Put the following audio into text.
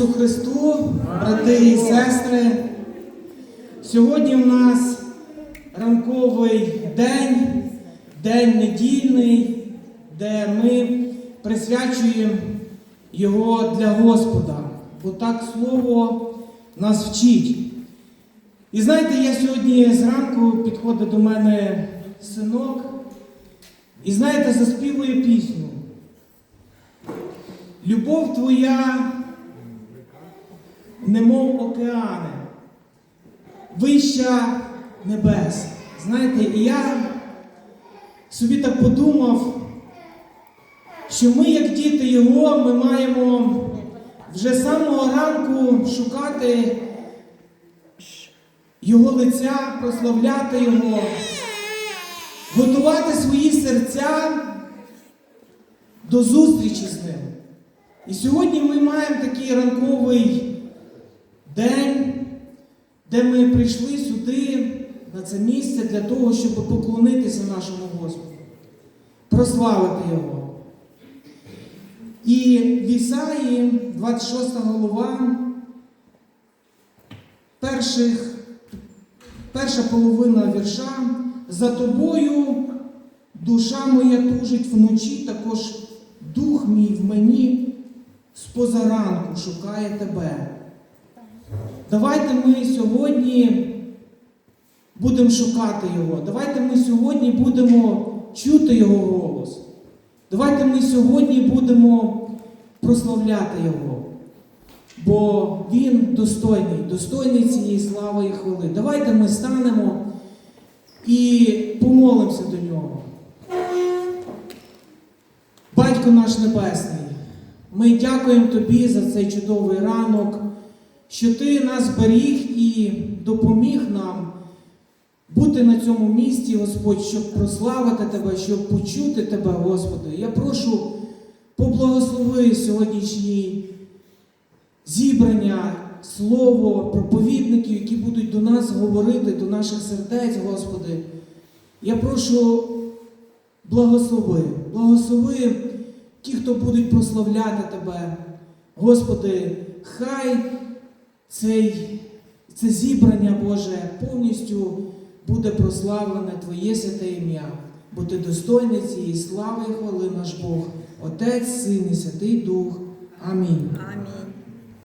Ісусу Христу, брати і сестри. Сьогодні в нас ранковий день, день недільний, де ми присвячуємо його для Господа, бо так Слово нас вчить. І знаєте, я сьогодні зранку підходить до мене синок, і знаєте, заспівує пісню. Любов твоя, немов океани, вища небес. Знаєте, і я собі так подумав, що ми, як діти Його, ми маємо вже самого ранку шукати Його лиця, прославляти Його, готувати свої серця до зустрічі з ним. І сьогодні ми маємо такий ранковий день, де ми прийшли сюди, на це місце, для того, щоб поклонитися нашому Господу, прославити Його. І в Ісаї, 26 голова, перших, перша половина вірша, за тобою душа моя тужить вночі, також дух мій в мені з позаранку шукає тебе. Давайте ми сьогодні будемо шукати Його. Давайте ми сьогодні будемо чути Його голос. Давайте ми сьогодні будемо прославляти Його. Бо Він достойний, достойний цієї слави і хвали. Давайте ми станемо і помолимося до нього. Батько наш Небесний, ми дякуємо Тобі за цей чудовий ранок, що Ти нас беріг і допоміг нам бути на цьому місці, Господь, щоб прославити Тебе, щоб почути Тебе, Господи. Я прошу, поблагослови сьогоднішні зібрання, слово, проповідників, які будуть до нас говорити, до наших сердець, Господи. Я прошу, благослови, благослови ті, хто будуть прославляти Тебе. Господи, хай цей, це зібрання Боже повністю буде прославлене Твоє святе ім'я, бо Ти достойний цієї слави і хвали наш Бог, Отець, Син і Святий Дух. Амінь. Амінь.